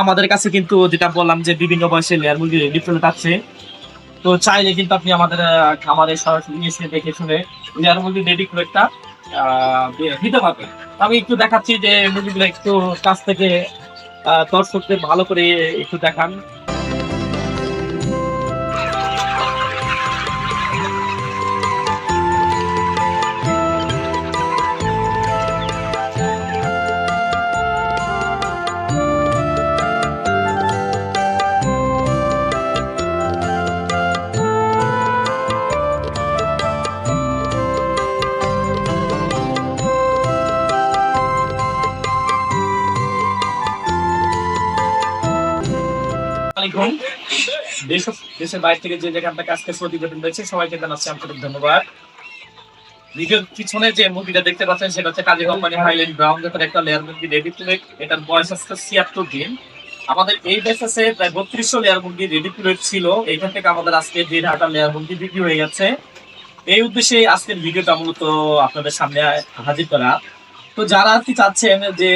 আমাদের কাছে কিন্তু যেটা বললাম যে বিভিন্ন বয়সের লেয়ার মুরগি ডিফারেন্ট আছে তো চাইলে কিন্তু আপনি আমাদের খামারে সরাসরি এসে দেখে শুনে লেয়ার মুরগি রেডি করে একটা দিতে পারবেন। আমি একটু দেখাচ্ছি যে মুরগিগুলো একটু কাছ থেকে দর্শকদের ভালো করে একটু দেখান। দেশের বাইরে থেকে যে কাজকে প্রতিবেদন রয়েছে, সবাইকে জানাচ্ছি আন্তরিক ধন্যবাদ। পিছনে যে মুভিটা দেখতে পাচ্ছেন, সেটা হচ্ছে কাজী কোম্পানি হাইল্যান্ড একটা লেয়ার মুরগি রেডি প্লেট এটার বয়স ছিয়াত্তর দিন। আমাদের এই বেসেসে প্রায় বত্রিশশো লেয়ার মুরগি রেডি প্লেট ছিল। এইখান থেকে আমাদের আজকে দেড় হাজার লেয়ার মুরগি বিক্রি হয়ে গেছে। এই উদ্দেশ্যে আজকের ভিডিওটা মূলত আপনাদের সামনে হাজির করা। তো যারা আর কি চাচ্ছেন যে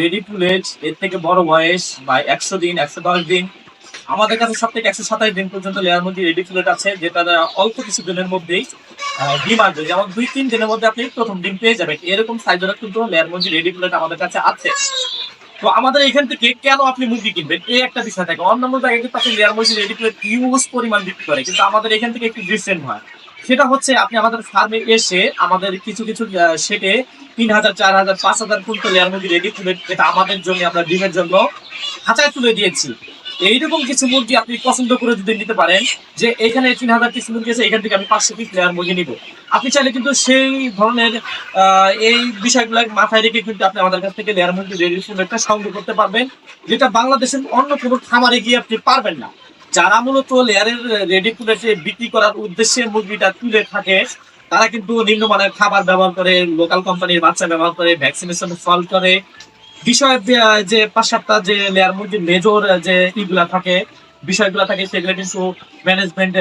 রেডি প্লেট এর থেকে বড় বয়স বা একশো দিন, একশো দশ দিন, আমাদের কাছে সব থেকে একশো সাতাশ দিন পর্যন্ত লেয়ার মধ্যে রেডি প্লেট আছে, যেটা অল্প কিছু দিনের মধ্যেই ডিম আসবে। যেমন দুই, তিন দিনের মধ্যে আপনি প্রথম ডিম পেয়ে যাবেন। এরকম সাইজের কিন্তু লেয়ার মধ্যে রেডি প্লেট আমাদের কাছে আছে। তো আমাদের এখান থেকে কেন আপনি মুরগি কিনবেন? এই একটা বিষয় থাকে। অন্যান্য জায়গায় কিন্তু আপনি লেয়ার মধ্যে রেডি প্লেট ইউজ পরিমাণ বিক্রি করে, কিন্তু আমাদের এখান থেকে একটু ডিফারেন্ট হয়। সেটা হচ্ছে আপনি আমাদের ফার্মে এসে আমাদের কিছু কিছু সেটে তিন হাজার, চার হাজার, পাঁচ হাজার কুইন্টাল লেয়ার মুরগি রেডি প্লেট এটা আমাদের জন্য আমরা ডিমের জন্য খাঁচায় তুলে দিয়েছি। এইরকম কিছু মুরগি আপনি পছন্দ করে যদি নিতে পারেন, যে এখানে তিন হাজার পিস মুরগি আছে, এখান থেকে আমি পাঁচশো পিস লেয়ার মুরগি নিব। আপনি চাইলে কিন্তু সেই ধরনের এই বিষয়গুলো মাথায় রেখে কিন্তু আপনি আমাদের কাছ থেকে লেয়ার মুরগি রেডি একটা সংগ্রহ করতে পারবেন, যেটা বাংলাদেশের অন্য কোনো খামারে গিয়ে আপনি পারবেন না। যারা মূলত লেয়ারের রেডি প্লেটে বিক্রি করার উদ্দেশ্যে মুরগিটা তুলে থাকে, তারা কিন্তু নিম্নমানের খাবার ব্যবহার করে লোকাল কোম্পানির বাচ্চা ব্যবহার করে ভ্যাকসিনেশন ফল করে। বিষয় যে- পাঁচ যে লেয়ার মুরগির মেজর যে ইগুলা থাকে, বিষয়গুলো থাকে, সেগুলো কিন্তু ম্যানেজমেন্ট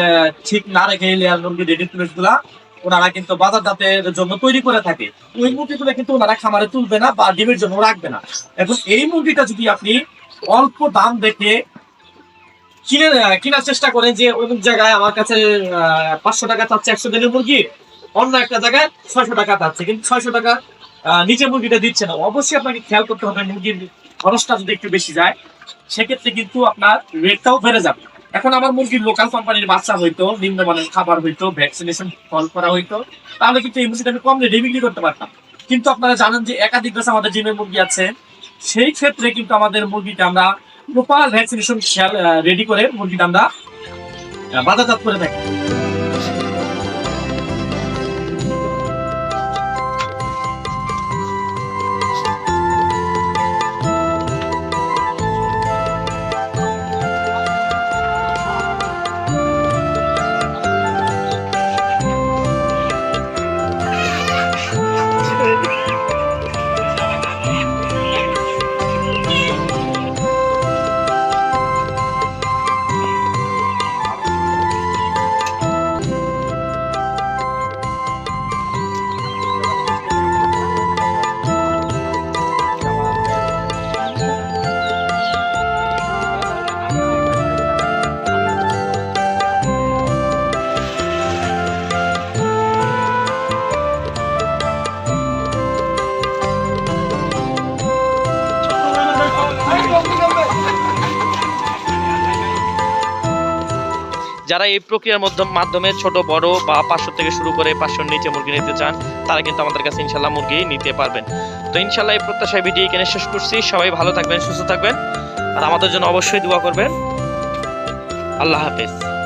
ঠিক না রেখে লেয়ার মুরগির রেডি প্লেটগুলা ওনারা কিন্তু বাজারজাতের জন্য তৈরি করে থাকে। ওই মুরগিগুলো কিন্তু ওনারা খামারে তুলবে না বা ডিমের জন্য রাখবে না। এখন এই মুরগিটা যদি আপনি অল্প দাম দেখে কিনে কেনার চেষ্টা করেন যে অমুক জায়গায় আমার কাছে পাঁচশো টাকা চাচ্ছে একশো দিনের মুরগি, অন্য একটা জায়গায় ছয়শো টাকা চাচ্ছে। কিন্তু ছয়শো টাকা নিচে মুরগিটা দিচ্ছে না। অবশ্যই আপনাকে খেয়াল করতে হবে মুরগির খরচটা যদি একটু বেশি যায়, সেক্ষেত্রে কিন্তু আপনার রেটটাও বেড়ে যাবে। এখন আমার মুরগির লোকাল কোম্পানির বাচ্চা হইতো, নিম্নমানের খাবার হইতো ভ্যাকসিনেশন ফল করা হইতো, তাহলে কিন্তু এই মুরগিটা আমি কম রেটে বিক্রি করতে পারতাম। কিন্তু আপনারা জানেন যে একাধিক দেশে আমাদের জিমের মুরগি আছে। সেই ক্ষেত্রে কিন্তু আমাদের মুরগিটা আমরা প্রপার ভ্যাকসিনেশন রেডি করে মুরগিটা আমরা বাজারজাত করে থাকি যারা এই প্রক্রিয়ার মধ্যম ছোট, বড় বা পাঁচশো থেকে শুরু করে পাঁচশোর নিচে মুরগি নিতে চান, তারা কিন্তু আমাদের কাছে ইনশাল্লাহ মুরগি নিতে পারবেন। তো ইনশাল্লাহ এই প্রত্যাশায় ভিডিও এখানে শেষ করছি। সবাই ভালো থাকবেন, সুস্থ থাকবেন। আর আমাদের জন্য অবশ্যই দোয়া করবেন। আল্লাহ হাফেজ।